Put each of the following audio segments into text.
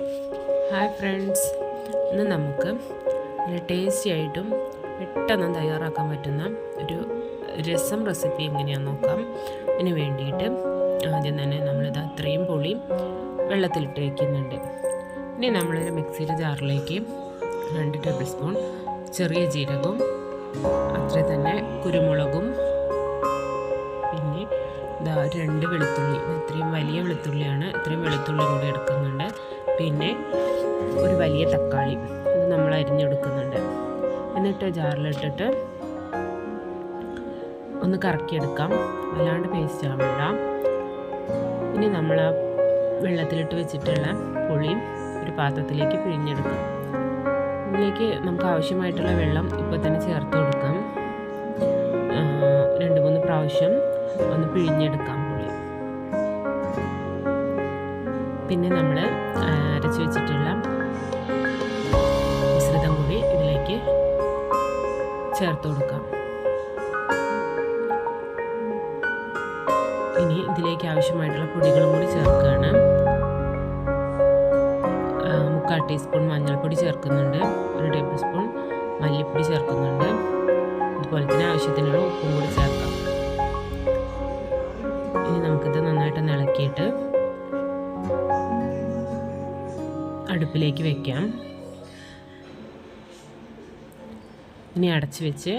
Hi friends ഇന്ന് നമുക്ക് നല്ല ടേസ്റ്റി ആയിട്ടും പെട്ടെന്ന് തയ്യാറാക്കാൻ പറ്റുന്ന ഒരു രസം റെസിപ്പി എങ്ങനെയാണെന്ന് നോക്കാം. അതിന് വേണ്ടിയിട്ട് ആദ്യം തന്നെ നമ്മളിത് അത്രയും പുളി വെള്ളത്തിലിട്ട് വയ്ക്കുന്നുണ്ട് ഇനി നമ്മളൊരു മിക്സിയുടെ ജാറിലേക്ക് രണ്ട് ടേബിൾ സ്പൂൺ ചെറിയ ജീരകവും അത്ര തന്നെ കുരുമുളകും പിന്നെ ഇതാ രണ്ട് വെളുത്തുള്ളി ഇത് ഇത്രയും വലിയ വെളുത്തുള്ളിയാണ് ഇത്രയും വെളുത്തുള്ളി കൂടി എടുക്കുന്നുണ്ട്. പിന്നെ ഒരു വലിയ തക്കാളി ഇത് നമ്മൾ അരിഞ്ഞെടുക്കുന്നുണ്ട്. എന്നിട്ട് ജാറിലിട്ടിട്ട് ഒന്ന് കറക്കിയെടുക്കാം. അല്ലാണ്ട് പേസ്റ്റ് ആവണ്ട. ഇനി നമ്മൾ ആ വെള്ളത്തിലിട്ട് വെച്ചിട്ടുള്ള പുളിയും ഒരു പാത്രത്തിലേക്ക് പിഴിഞ്ഞെടുക്കാം. ഇതിലേക്ക് നമുക്ക് ആവശ്യമായിട്ടുള്ള വെള്ളം ഇപ്പോൾ തന്നെ ചേർത്ത് കൊടുക്കാം. രണ്ട് മൂന്ന് പ്രാവശ്യം ഒന്ന് പിഴിഞ്ഞെടുക്കാം പുളി. പിന്നെ നമ്മൾ ചേർത്ത് കൊടുക്കാം. ഇനി ഇതിലേക്ക് ആവശ്യമായിട്ടുള്ള പൊടികളും കൂടി ചേർക്കുകയാണ്. മുക്കാൽ ടീസ്പൂൺ മഞ്ഞൾപ്പൊടി ചേർക്കുന്നുണ്ട്. ഒരു ടേബിൾ സ്പൂൺ മല്ലിപ്പൊടി ചേർക്കുന്നുണ്ട്. അതുപോലെ തന്നെ ആവശ്യത്തിനുള്ള ഉപ്പും കൂടി ചേർക്കാം. ഇനി നമുക്കിത് നന്നായിട്ട് ഇളക്കിയിട്ട് അടുപ്പിലേക്ക് വെക്കാം. ഇനി അടച്ച് വെച്ച്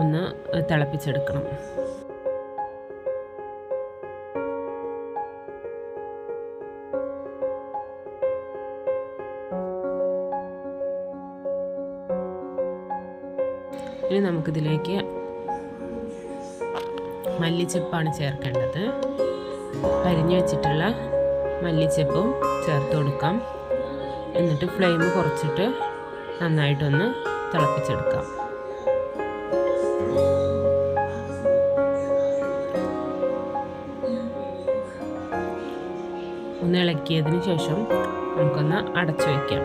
ഒന്ന് തിളപ്പിച്ചെടുക്കണം. ഇനി നമുക്കിതിലേക്ക് മല്ലിച്ചെപ്പാണ് ചേർക്കേണ്ടത്. അരിഞ്ഞു വെച്ചിട്ടുള്ള മല്ലിച്ചെപ്പും ചേർത്ത് കൊടുക്കാം. എന്നിട്ട് ഫ്ലെയിം കുറച്ചിട്ട് നന്നായിട്ടൊന്ന് തിളപ്പിച്ചെടുക്കാം. ഒന്ന് ഇളക്കിയതിന് ശേഷം നമുക്കൊന്ന് അടച്ചു വയ്ക്കാം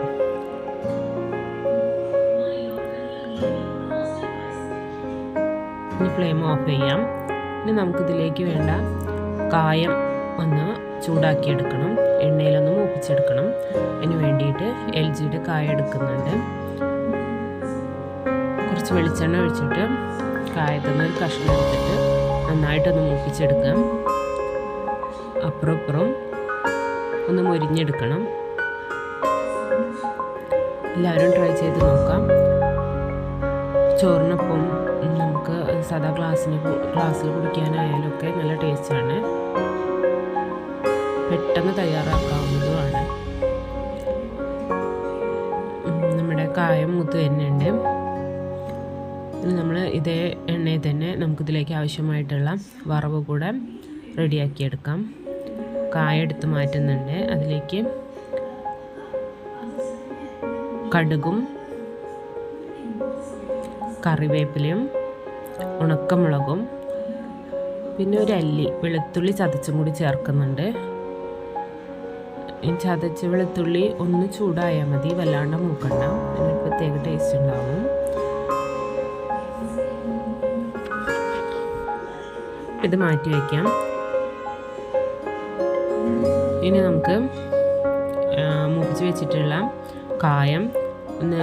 ഇനി ഫ്ലെയിം ഓഫ് ചെയ്യാം. ഇനി നമുക്കിതിലേക്ക് വേണ്ട കായം ഒന്ന് ചൂടാക്കിയെടുക്കണം. എണ്ണയിലൊന്ന് മൂപ്പിച്ചെടുക്കണം. അതിന് വേണ്ടിയിട്ട് എൽ ജിയുടെ കായ എടുക്കുന്നുണ്ട്. കുറച്ച് വെളിച്ചെണ്ണ ഒഴിച്ചിട്ട് കായത്തുനിന്ന് ഒരു കഷ്ണം എടുത്തിട്ട് നന്നായിട്ടൊന്ന് മൂപ്പിച്ചെടുക്കാം. അപ്പുറം ഇപ്പുറം ഒന്ന് മുരിഞ്ഞെടുക്കണം. എല്ലാവരും ട്രൈ ചെയ്ത് നോക്കാം. ചോറിനൊപ്പം നമുക്ക് സദാ ഗ്ലാസ്സിന് ഗ്ലാസ്സിൽ കുടിക്കാനായാലും ഒക്കെ നല്ല ടേസ്റ്റാണ്. പെട്ടെന്ന് തയ്യാറാക്കാവുന്നതുമാണ്. നമ്മുടെ കായം മുത്ത് വരുന്നുണ്ട്. ഇനി നമ്മൾ ഇതേ എണ്ണയിൽ തന്നെ നമുക്കിതിലേക്ക് ആവശ്യമായിട്ടുള്ള വറവ് കൂടെ റെഡിയാക്കിയെടുക്കാം. കായ എടുത്ത് മാറ്റുന്നുണ്ട്. അതിലേക്ക് കടുകും കറിവേപ്പിലയും ഉണക്കമുളകും പിന്നെ ഒരു അല്ലി വെളുത്തുള്ളി ചതച്ചും കൂടി ചേർക്കുന്നുണ്ട്. ചതച്ച വെളുത്തുള്ളി ഒന്ന് ചൂടായാൽ മതി. വല്ലാണ്ട് മൂക്കണ്ട. അതിന് പ്രത്യേക ടേസ്റ്റ് ഉണ്ടാവും. ഇത് മാറ്റി വയ്ക്കാം. ഇനി നമുക്ക് മുറിച്ച് വെച്ചിട്ടുള്ള കായം ഒന്ന്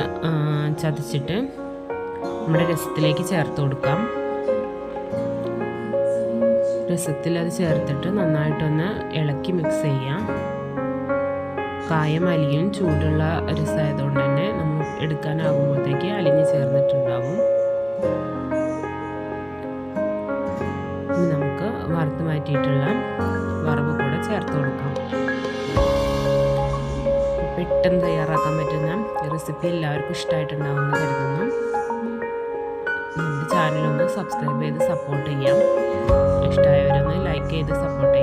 ചതച്ചിട്ട് നമ്മുടെ രസത്തിലേക്ക് ചേർത്ത് കൊടുക്കാം. രസത്തിൽ അത് ചേർത്തിട്ട് നന്നായിട്ടൊന്ന് ഇളക്കി മിക്സ് ചെയ്യാം. കായം അലിയും ചൂടുള്ള രസമായതുകൊണ്ട് തന്നെ നമ്മൾ എടുക്കാനാകുമ്പോഴത്തേക്ക് അലിഞ്ഞ് ചേർന്നിട്ടുണ്ടാവും. വറുത്ത് മാറ്റിയിട്ടുള്ള വറവ് കൂടെ ചേർത്ത് കൊടുക്കാം. പെട്ടെന്ന് തയ്യാറാക്കാൻ പറ്റുന്ന റെസിപ്പി എല്ലാവർക്കും ഇഷ്ടമായിട്ടുണ്ടാവുമെന്ന് കരുതുന്നു. നമ്മുടെ ചാനലൊന്ന് സബ്സ്ക്രൈബ് ചെയ്ത് സപ്പോർട്ട് ചെയ്യാം. ഇഷ്ടമായവരൊന്ന് ലൈക്ക് ചെയ്ത് സപ്പോർട്ട്